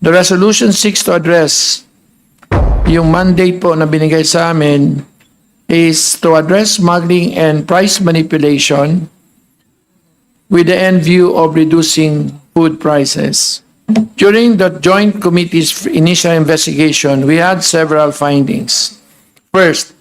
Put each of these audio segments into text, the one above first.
The resolution seeks to address yung mandate po na binigay sa amin is to address smuggling and price manipulation with the end view of reducing food prices. During the joint committee's initial investigation, we had several findings. First,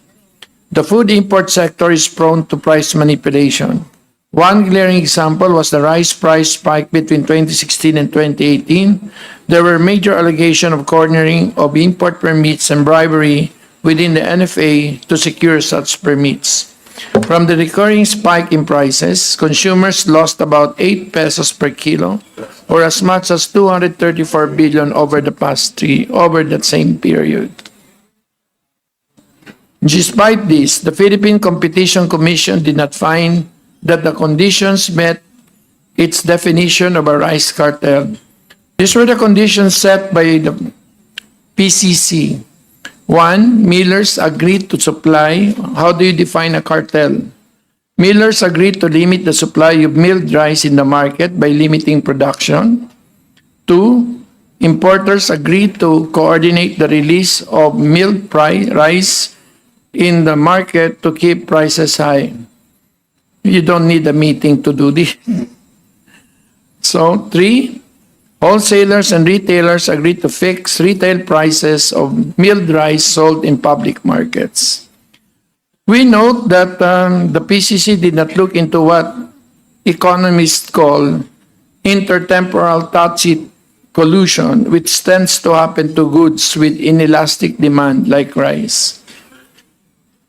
the food import sector is prone to price manipulation. One glaring example was the rice price spike between 2016 and 2018. There were major allegations of cornering of import permits and bribery within the NFA to secure such permits. From the recurring spike in prices, consumers lost about 8 pesos per kilo or as much as 234 billion over the past three, over that same period. Despite this, the Philippine Competition Commission did not find that the conditions met its definition of a rice cartel. These were the conditions set by the PCC. One, millers agreed to supply. How do you define a cartel? Millers agreed to limit the supply of milled rice in the market by limiting production. Two, importers agreed to coordinate the release of milled rice in the market to keep prices high. You don't need a meeting to do this. So, three, wholesalers and retailers agreed to fix retail prices of milled rice sold in public markets. We note that um, the PCC did not look into what economists call intertemporal touchy collusion, which tends to happen to goods with inelastic demand like rice.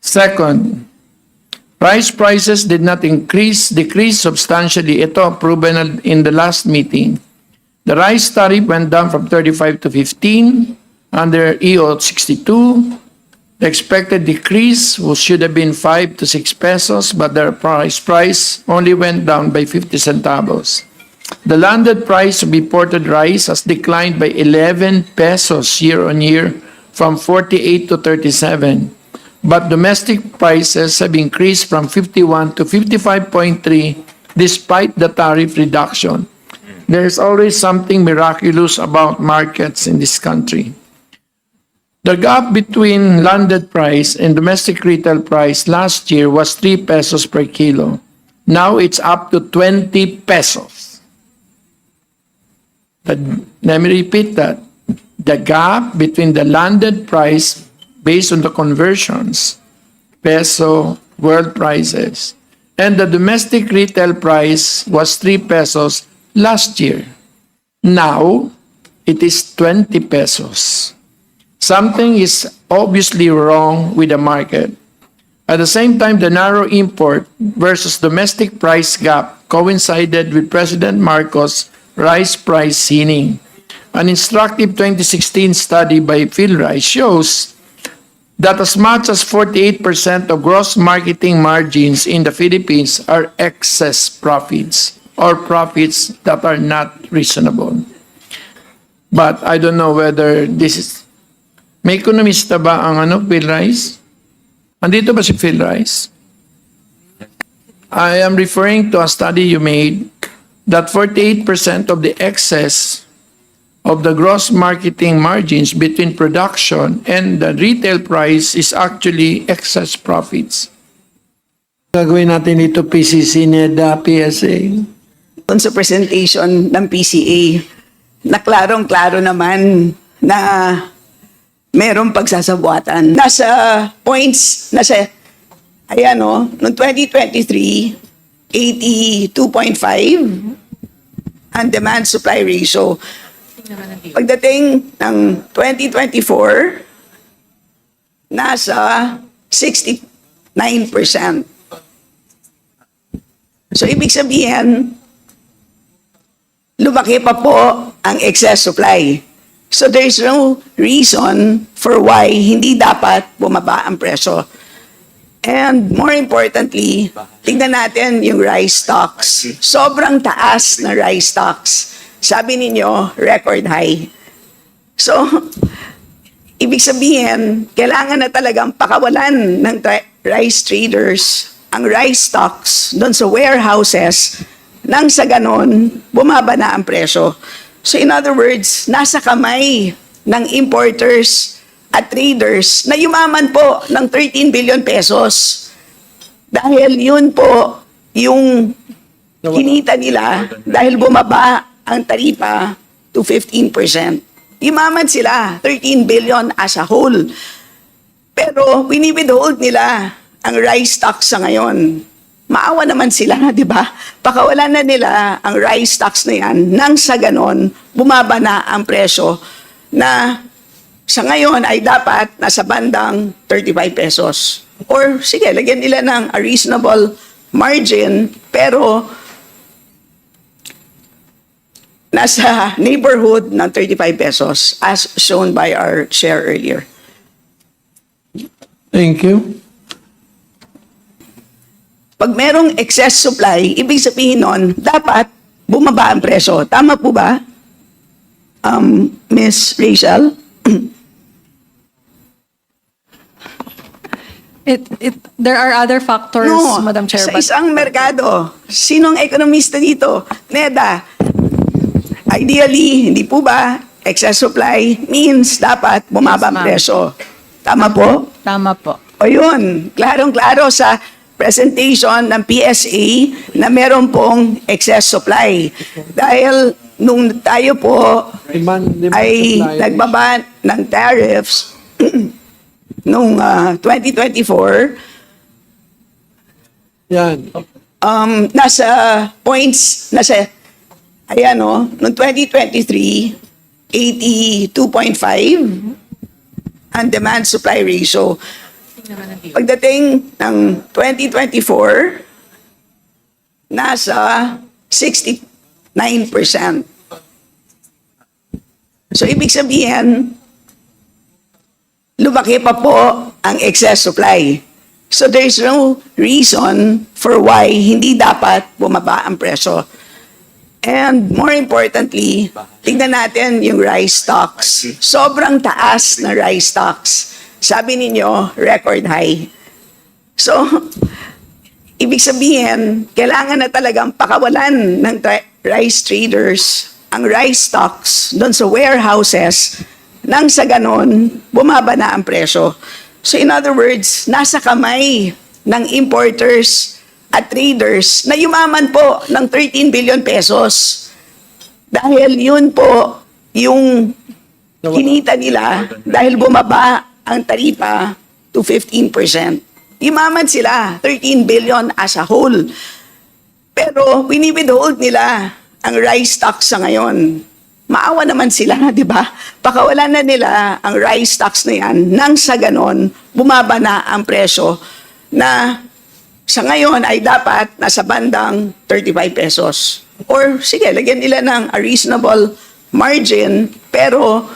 Second, rice prices did not increase, decrease substantially. Ito, proven in the last meeting. The rice tariff went down from 35 to 15 under EO 62. The expected decrease was, should have been 5 to 6 pesos, but the price price only went down by 50 centavos. The landed price of imported rice has declined by 11 pesos year on year from 48 to 37. But domestic prices have increased from 51 to 55.3 despite the tariff reduction. There is always something miraculous about markets in this country. The gap between landed price and domestic retail price last year was 3 pesos per kilo. Now it's up to 20 pesos. But let me repeat that. The gap between the landed price based on the conversions, peso, world prices, and the domestic retail price was 3 pesos last year. Now, it is 20 pesos. Something is obviously wrong with the market. At the same time, the narrow import versus domestic price gap coincided with President Marcos' rice price ceiling. An instructive 2016 study by PhilRice shows that as much as 48% of gross marketing margins in the Philippines are excess profits or profits that are not reasonable. But I don't know whether this is... May ekonomista ba ang ano, Phil Rice? Andito ba si Phil Rice? I am referring to a study you made that 48% of the excess of the gross marketing margins between production and the retail price is actually excess profits. Gagawin natin ito PCC, NEDA, PSA. Doon sa presentation ng PCA, na klarong-klaro naman na merong pagsasabuatan. Nasa points, nasa, ayan o, noong 2023, 82.5 ang demand-supply ratio. Pagdating ng 2024, nasa 69%. So, ibig sabihin, lumaki pa po ang excess supply. So there's no reason for why hindi dapat bumaba ang presyo. And more importantly, tingnan natin yung rice stocks. Sobrang taas na rice stocks. Sabi ninyo, record high. So, ibig sabihin, kailangan na talagang pakawalan ng rice traders ang rice stocks doon sa warehouses nang sa ganon, bumaba na ang presyo. So in other words, nasa kamay ng importers at traders na yumaman po ng 13 billion pesos. Dahil yun po yung kinita nila dahil bumaba ang taripa to 15%. Yumaman sila, 13 billion as a whole. Pero winibidhold nila ang rice tax sa ngayon. Maawa naman sila, di ba? Pakawalan na nila ang rice tax na yan nang sa ganon, bumaba na ang presyo na sa ngayon ay dapat nasa bandang 35 pesos. Or sige, lagyan nila ng a reasonable margin pero nasa neighborhood ng 35 pesos as shown by our share earlier. Thank you. Pag merong excess supply, ibig sabihin nun, dapat bumaba ang presyo. Tama po ba? Um, Miss Rachel? It, it, there are other factors, Madam Chair. sa but- isang merkado, sinong ekonomista dito? Neda, ideally, hindi po ba, excess supply means dapat bumaba Yes, ang presyo. Tama po? Tama po. O yun, klarong-klaro sa presentation ng PSA na meron pong excess supply. Dahil nung tayo po Demand, demand ay supply. nagbaba ng tariffs nung ah, 2024, Yan. um, nasa points, nasa, ayan o, noong 2023, 82.5 ang demand-supply ratio. Pagdating ng 2024, nasa 69%. So, ibig sabihin, lumaki pa po ang excess supply. So there's no reason for why hindi dapat bumaba ang presyo. And more importantly, tingnan natin yung rice stocks. Sobrang taas na rice stocks. Sabi ninyo, record high. So, ibig sabihin, kailangan na talagang pakawalan ng rice traders ang rice stocks doon sa warehouses nang sa ganon, bumaba na ang presyo. So in other words, nasa kamay ng importers at traders na yumaman po ng 13 billion pesos. Dahil yun po yung kinita nila dahil bumaba ang taripa to 15%. Yumaman sila, 13 billion as a whole. Pero winibidhold nila ang rice tax sa ngayon. Maawa naman sila, di ba? Pakawalan na nila ang rice tax na yan nang sa ganon, bumaba na ang presyo na sa ngayon ay dapat nasa bandang 35 pesos. Or sige, lagyan nila ng a reasonable margin pero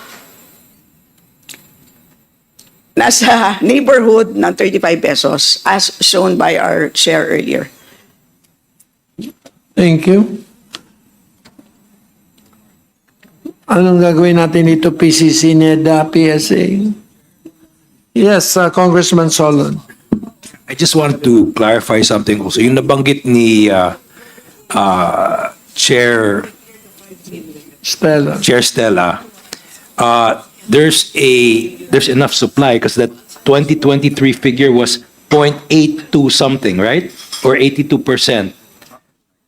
nasa neighborhood ng 35 pesos as shown by our share earlier. Thank you. Anong gagawin natin dito, PCC, NEDA, PSA? Yes, uh, Congressman Solon. I just want to clarify something also. Yung nabanggit ni uh, uh, Chair Stella. Chair Stella, uh, there's a there's enough supply because that 2023 figure was 0.82 something, right? Or 82 percent,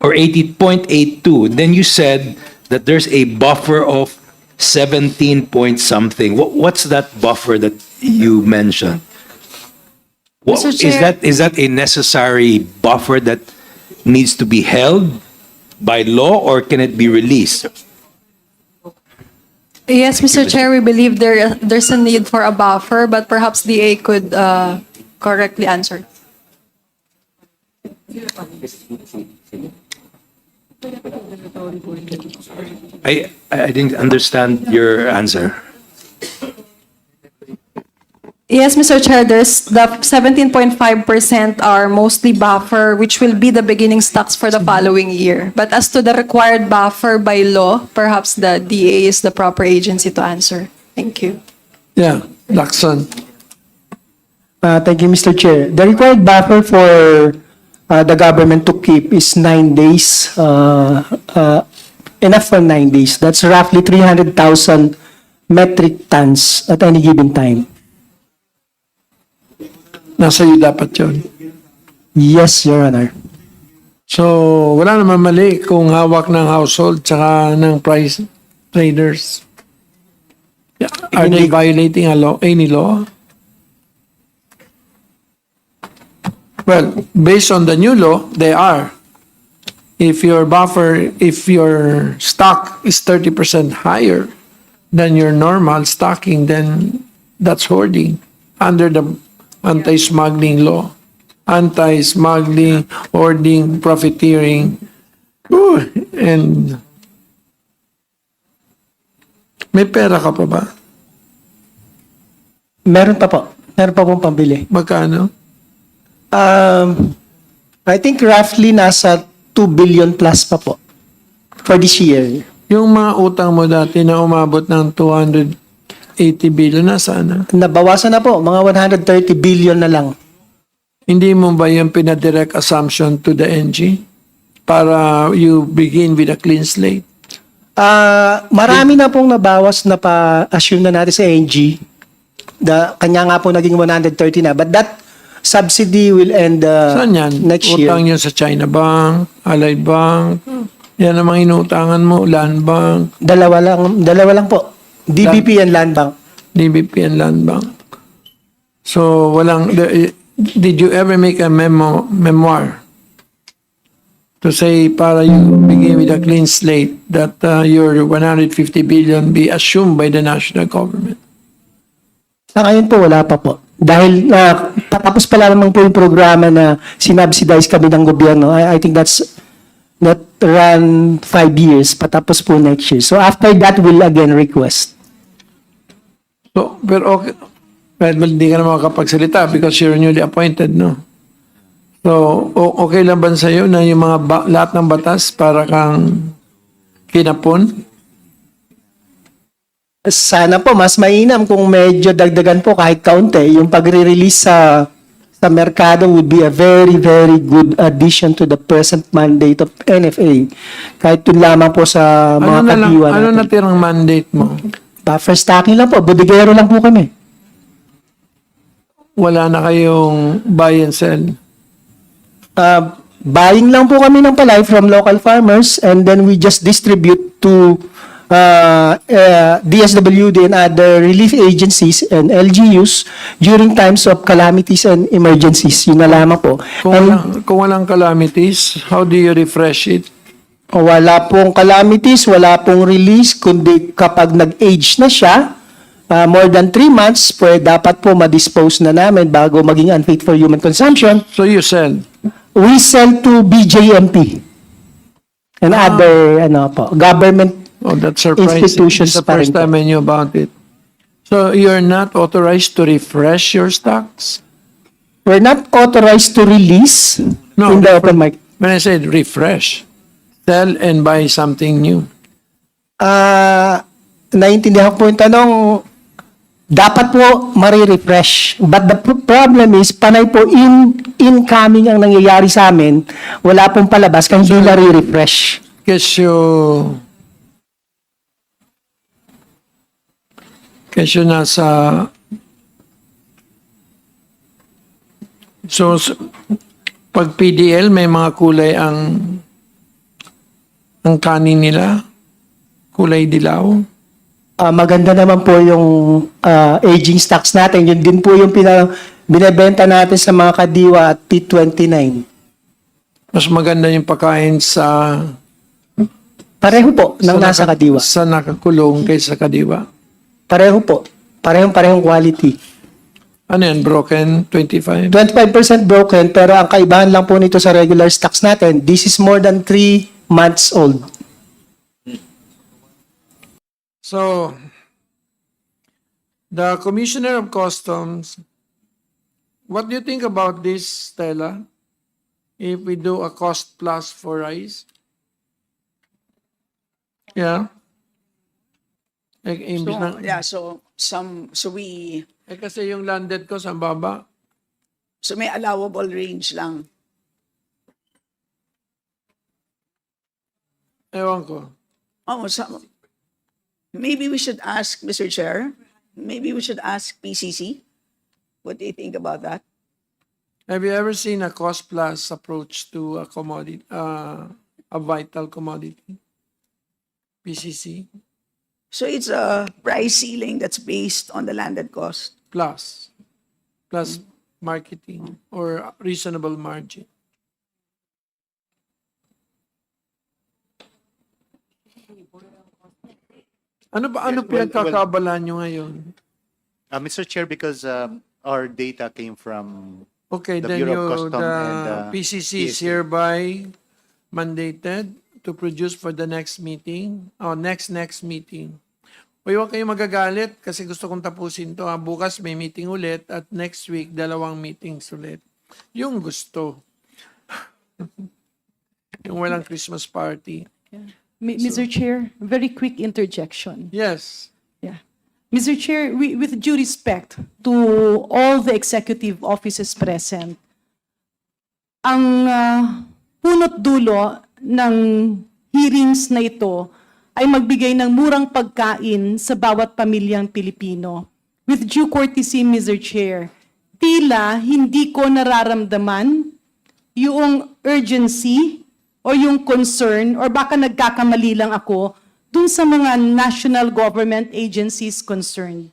or 80.82. Then you said that there's a buffer of 17 point something. What, what's that buffer that you mentioned? What, Mr. is Chair- that is that a necessary buffer that needs to be held by law, or can it be released? Yes, Mr. Chair, we believe there there's a need for a buffer, but perhaps DA could uh, correctly answer. I, I didn't understand your answer. Yes, Mr. Chair, there's the 17.5% are mostly buffer, which will be the beginning stocks for the following year. But as to the required buffer by law, perhaps the DA is the proper agency to answer. Thank you. Yeah, Lacson. Uh, Thank you, Mr. Chair. The required buffer for uh, the government to keep is nine days uh, uh, enough for nine days. That's roughly 300,000 metric tons at any given time. Nasa iyo dapat yun. Yes, Your Honor. So, wala naman mali kung hawak ng household tsaka ng price traders. Are they violating a law, any law? Well, based on the new law, they are. If your buffer, if your stock is 30% higher than your normal stocking, then that's hoarding under the anti-smuggling law. Anti-smuggling, hoarding, profiteering. Ooh, and may pera ka pa ba? Meron pa po. Meron pa pong pambili. Magkano? Um, I think roughly nasa 2 billion plus pa po for this year. Yung mga utang mo dati na umabot ng 280 billion, na? Nabawasan na po, mga 130 billion na lang. Hindi mo ba yung pinadirect assumption to the NG? Para you begin with a clean slate? Ah, marami na pong nabawas na pa-assume na natin sa NG. The, kanya nga po naging 130 na. But that subsidy will end uh, Saan yan? next Utang year. yun sa China Bank, Allied Bank, yan ang mga inutangan mo, Land Bank, Dalawa lang, dalawa lang po. DBP and Land Bank. DBP and Land Bank. So, walang, did you ever make a memo, memoir to say para you begin with a clean slate that uh, your 150 billion be assumed by the national government? Sa ngayon po, wala pa po. Dahil uh, patapos pa lamang po yung programa na sinubsidize kami ng gobyerno. I, I think that's that run five years, patapos po next year. So after that, we'll again request. So, pero okay, well, hindi ka na makakapagsalita because you're newly appointed, no? So, okay lang ba sa'yo na yung mga ba- lahat ng batas para kang kinapon? Sana po, mas mainam kung medyo dagdagan po kahit kaunti. Yung pagre-release sa sa merkado would be a very, very good addition to the present mandate of NFA. Kahit yun lamang po sa mga Ano na lang, ano natin. natirang mandate mo? Buffer stocking lang po, bodigero lang po kami. Wala na kayong buy and sell. uh, buying lang po kami ng palay from local farmers and then we just distribute to uh, uh, DSWD and other relief agencies and LGUs during times of calamities and emergencies. Yun na lamang po. Kung And walang, kung walang calamities, how do you refresh it? Wala pong calamities, wala pong release, kundi kapag nag-age na siya, uh, more than 3 months, pwede dapat po ma-dispose na namin bago maging unfit for human consumption. So you sell. we sell to BJMP and other ano po, government Oh, that's surprising. Institutions It's the first po. time I knew about it. So you're not authorized to refresh your stocks? we're not authorized to release No, in the open market. When I said refresh, sell and buy something new. Ah, naiintindihan ko po yung tanong, dapat po mare-refresh. But the pro- problem is, panay po in incoming ang nangyayari sa amin, wala pong palabas kaya hindi na-refresh. Kesyo Kesyo nasa So s- pag PDL may mga kulay ang ang kanin nila kulay dilaw. Ah, maganda naman po yung ah, aging stocks natin. Yun din po yung pina, binebenta natin sa mga kadiwa at T29. Mas maganda yung pagkain sa Pareho po ng sa nasa naka- kadiwa. Sa nakakulong kaysa kadiwa. Pareho po. Parehong-parehong quality. Ano yan, broken 25? 25% broken pero ang kaibahan lang po nito sa regular stocks natin, this is more than 3 months old. So, the Commissioner of Customs, what do you think about this, Stella? If we do a cost plus for rice? Yeah? Eh, imbis So, na, yeah, so some so we eh kasi yung landed ko sa baba, so may allowable range lang. Ewan ko. Oh, so, maybe we should ask, Mr. Chair, maybe we should ask PCC. What do you think about that? Have you ever seen a cost plus approach to a commodity, uh, a vital commodity? PCC So it's a price ceiling that's based on the landed cost. plus, plus marketing or reasonable margin. Ano ba, ano Yes, well, pinagkakabalan nyo ngayon? Uh, Mr. Chair, because um, our data came from, Okay, The then Bureau of you, Custom the and, uh, PCC is hereby mandated to produce for the next meeting, oh, next, next meeting. Uy, huwag kayong magagalit kasi gusto kong tapusin to. Ha. Bukas may meeting ulit at next week dalawang meetings ulit. Yung gusto. yung walang Christmas party. Mr. Chair, very quick interjection. Yes. Yeah. Mr. Chair, we, with due respect to all the executive offices present, ang ah, punot dulo ng hearings na ito ay magbigay ng murang pagkain sa bawat pamilyang Pilipino. With due courtesy, Mr. Chair, tila hindi ko nararamdaman yung urgency o yung concern or baka nagkakamali lang ako dun sa mga national government agencies concerned.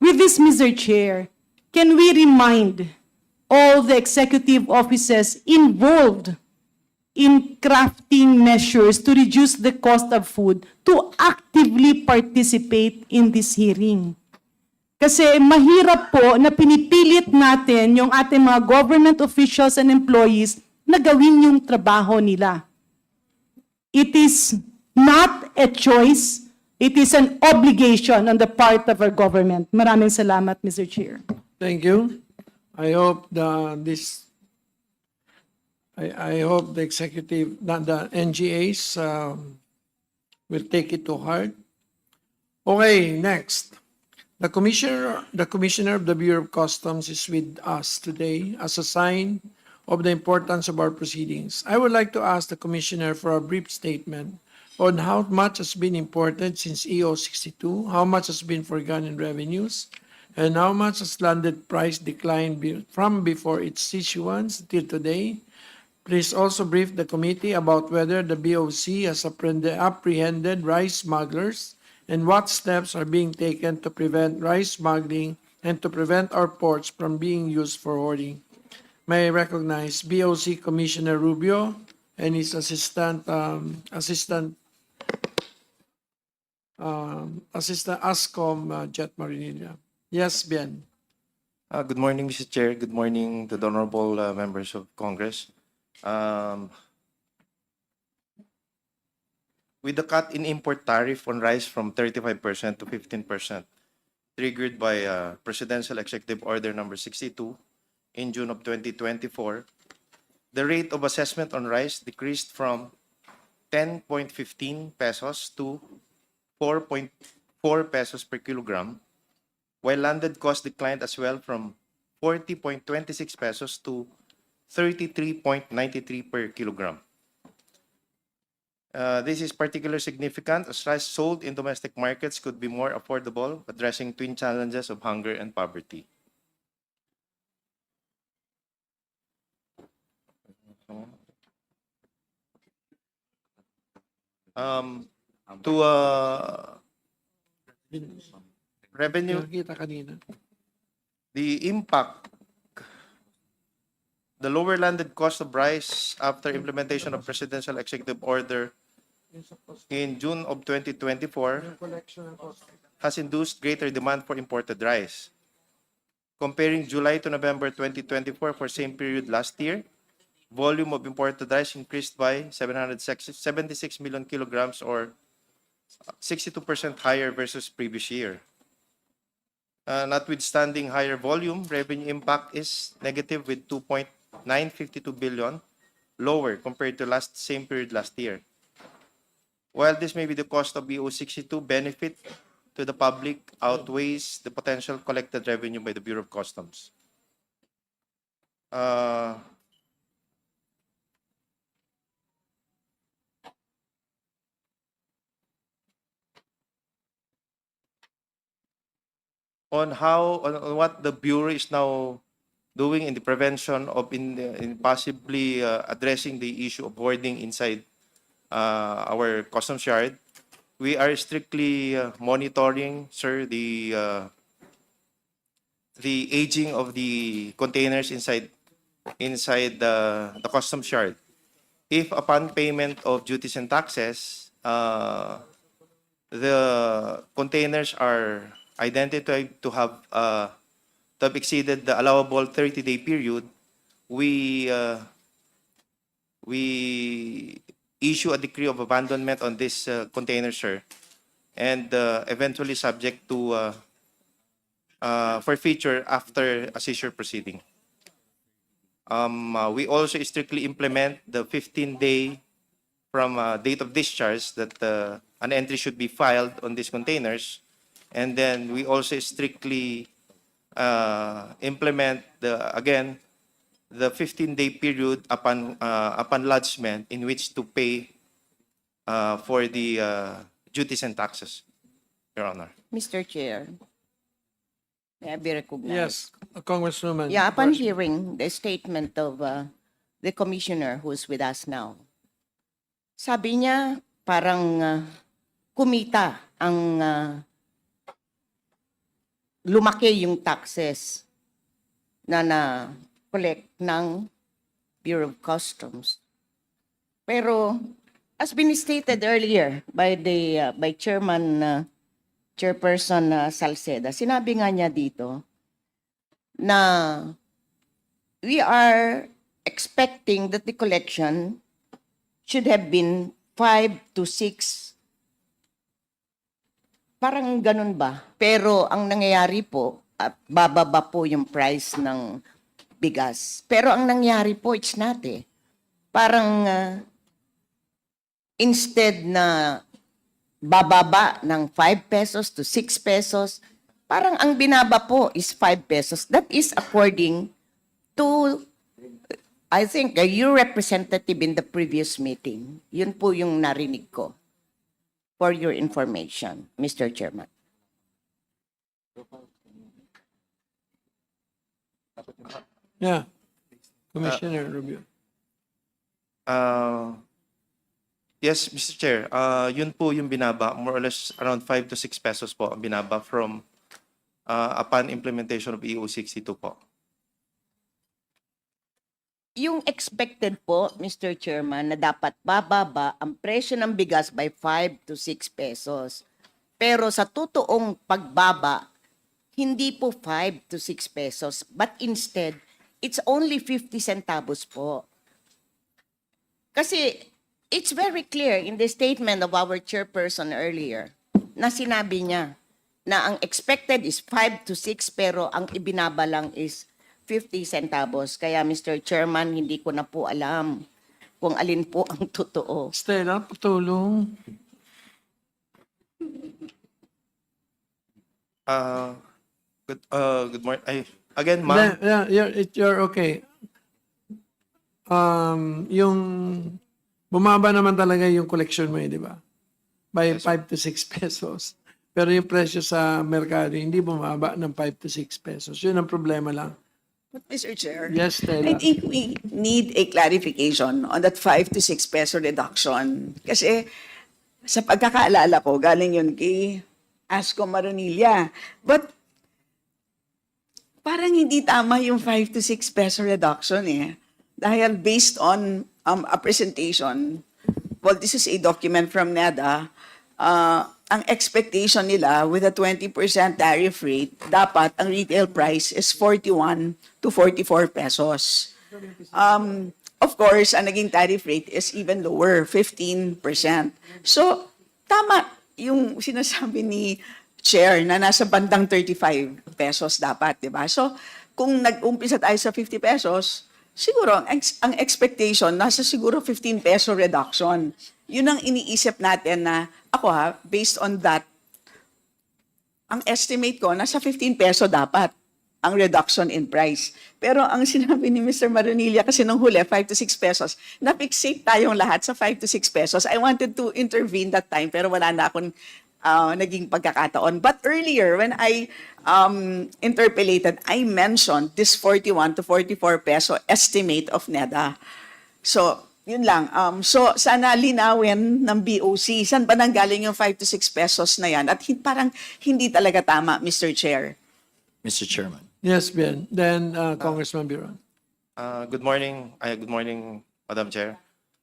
With this, Mr. Chair, can we remind all the executive offices involved in crafting measures to reduce the cost of food to actively participate in this hearing? Kasi mahirap po na pinipilit natin yung ating mga government officials and employees na gawin yung trabaho nila. It is not a choice, it is an obligation on the part of our government. Maraming salamat, Mr. Chair. Thank you. I hope the, this, I, I hope the executive, the, the NGAs, um, will take it to heart. Okay, next. The Commissioner, the Commissioner of the Bureau of Customs is with us today as a sign of the importance of our proceedings. I would like to ask the Commissioner for a brief statement on how much has been imported since EO 62, how much has been forgone in revenues, and how much has landed price declined from before its issuance till today. Please also brief the committee about whether the BOC has apprehend- apprehended rice smugglers and what steps are being taken to prevent rice smuggling and to prevent our ports from being used for hoarding. May I recognize BOC Commissioner Rubio and his assistant, um, assistant, um, assistant ASCOM, uh, Jet Marinilla. Yes, Bien. Uh, Good morning, Mr. Chair. Good morning to the honorable uh, members of Congress. Um, With the cut in import tariff on rice from 35% to 15%, triggered by uh, Presidential Executive Order Number 62 in June of 2024, the rate of assessment on rice decreased from 10.15 pesos to 4.4 pesos per kilogram, while landed cost declined as well from 40.26 pesos to 33.93 per kilogram. Uh, this is particularly significant as rice sold in domestic markets could be more affordable, addressing twin challenges of hunger and poverty. Um, to uh, revenue Nakita kanina. the impact, the lower landed cost of rice after implementation of Presidential Executive Order in June of 2024 has induced greater demand for imported rice. Comparing July to November 2024 for same period last year, volume of imported rice increased by 776 million kilograms or 62% higher versus previous year. Uh, notwithstanding higher volume, revenue impact is negative with 2.952 billion, lower compared to last same period last year. While this may be the cost of BO 62, benefit to the public outweighs the potential collected revenue by the Bureau of Customs. On how on, on what the bureau is now doing in the prevention of in, in possibly uh, addressing the issue of hoarding inside uh, our customs yard. We are strictly uh, monitoring, sir, the uh, the aging of the containers inside inside the the customs yard. If upon payment of duties and taxes, uh, the containers are identified to have uh, to have exceeded the allowable 30-day period, we uh, we issue a decree of abandonment on this uh, container, sir, and uh, eventually subject to uh, uh, forfeiture after a seizure proceeding. Um, uh, we also strictly implement the 15-day from uh, date of discharge that uh, an entry should be filed on these containers. And then we also strictly uh, implement the, again, the 15-day period upon, uh, upon lodgement in which to pay uh, for the uh, duties and taxes, Your Honor. Mr. Chair, may I be recognized? Yes, Congresswoman. Yeah, upon hearing the statement of uh, the commissioner who's with us now, sabi niya parang uh, kumita ang uh, lumaki yung taxes na na-collect ng Bureau of Customs. Pero as been stated earlier by the uh, by Chairman uh, Chairperson uh, Salceda, sinabi nga niya dito na we are expecting that the collection should have been five to six. Parang ganun ba? Pero ang nangyayari po, at bababa po yung price ng bigas. Pero ang nangyari po, it's not eh. Parang ah, instead na bababa ng 5 pesos to 6 pesos, parang ang binaba po is 5 pesos. That is according to, I think, uh, your representative in the previous meeting. Yun po yung narinig ko. For your information, Mr. Chairman. Yeah. Commissioner Rubio. Uh, yes, Mr. Chair. Uh, yun po yung binaba. More or less around 5 to 6 pesos po ang binaba from uh, upon implementation of EU 62 po. Yung expected po, Mr. Chairman, na dapat bababa ang presyo ng bigas by 5 to 6 pesos. Pero sa totoong pagbaba, hindi po 5 to 6 pesos, but instead, it's only 50 centavos po. Kasi it's very clear in the statement of our chairperson earlier na sinabi niya na ang expected is 5 to 6 pero ang ibinaba lang is 50 centavos. Kaya Mr. Chairman, hindi ko na po alam kung alin po ang totoo. Stella, patulong. Uh, good, uh, good morning. Ay, again, ma'am. Yeah, you're, it, you're okay. Um, yung bumaba naman talaga yung collection mo eh, di ba? By 5 to 6 pesos. Pero yung presyo sa merkado, hindi bumaba ng 5 to 6 pesos. Yun ang problema lang. Mr. Chair, Yes, I Stella. think we need a clarification on that 5 to 6 peso reduction. Kasi sa pagkakaalala ko, galing yun kay Asco Maronilla. But parang hindi tama yung 5 to 6 peso reduction eh. Dahil based on um, a presentation, well, this is a document from NEDA, uh, ang expectation nila with a 20% tariff rate, dapat ang retail price is 41 to 44 pesos. Um, of course, ang naging tariff rate is even lower, 15%. So, tama yung sinasabi ni Chair na nasa bandang 35 pesos dapat, di ba? So, kung nag-umpisa tayo sa 50 pesos, siguro ang, ex- ang expectation nasa siguro 15 peso reduction. Yun ang iniisip natin na ako ha, based on that, ang estimate ko nasa 15 peso dapat ang reduction in price. Pero ang sinabi ni Mr. Maronilla kasi nung huli, 5 to 6 pesos, napixate tayong lahat sa 5 to 6 pesos. I wanted to intervene that time pero wala na akong uh, naging pagkakataon. But earlier, when I um, interpolated, I mentioned this 41 to 44 peso estimate of NEDA. So, yun lang. Um, so, sana linawin ng BOC, saan ba nanggaling yung 5 to 6 pesos na yan? At hin- parang hindi talaga tama, Mr. Chair. Mr. Chairman. Yes, Ben. Then uh, Congressman Biron. Uh, good morning. Uh, good morning, Madam Chair.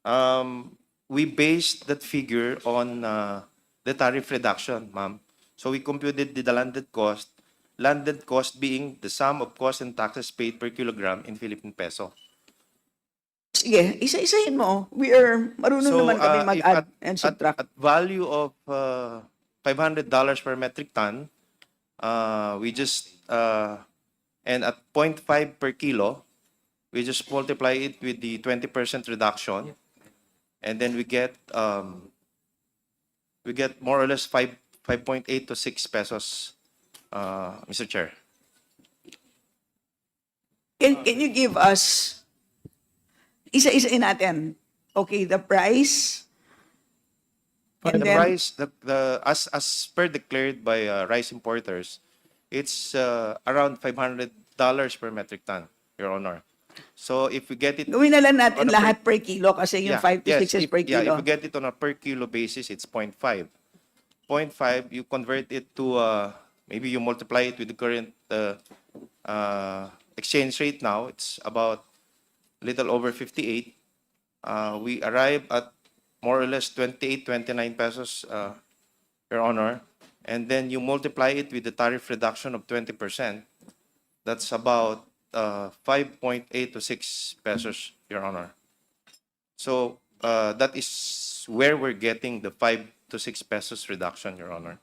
Um, we based that figure on uh, the tariff reduction, ma'am. So we computed the landed cost, landed cost being the sum of costs and taxes paid per kilogram in Philippine peso. Sige, isa-isahin mo. We are, marunong naman kami uh, if mag-add at- and at- subtract. At, value of uh, $500 per metric ton, uh, we just, uh, and at 0.5 per kilo, we just multiply it with the 20% reduction, and then we get, um, we get more or less 5, 5.8 to 6 pesos, uh, Mr. Chair. Can, can you give us, isa-isahin natin, okay, the price, and the then, price, the, the as as per declared by uh, rice importers, it's uh, around five hundred dollars per metric ton, Your Honor. So if we get it, gawin na lang natin On a per- lahat per kilo kasi yung 5 to yes, 6 is if- per Yeah, if kilo. we get it on a per kilo basis, it's 0.5. 0.5, you convert it to uh, maybe you multiply it with the current uh, uh, exchange rate now. It's about little over 58. Uh, we arrive at more or less 28, 29 pesos, uh, Your Honor. And then you multiply it with the tariff reduction of 20%. That's about uh, 5.8 to 6 pesos, Your Honor. So uh, that is where we're getting the 5 to 6 pesos reduction, Your Honor.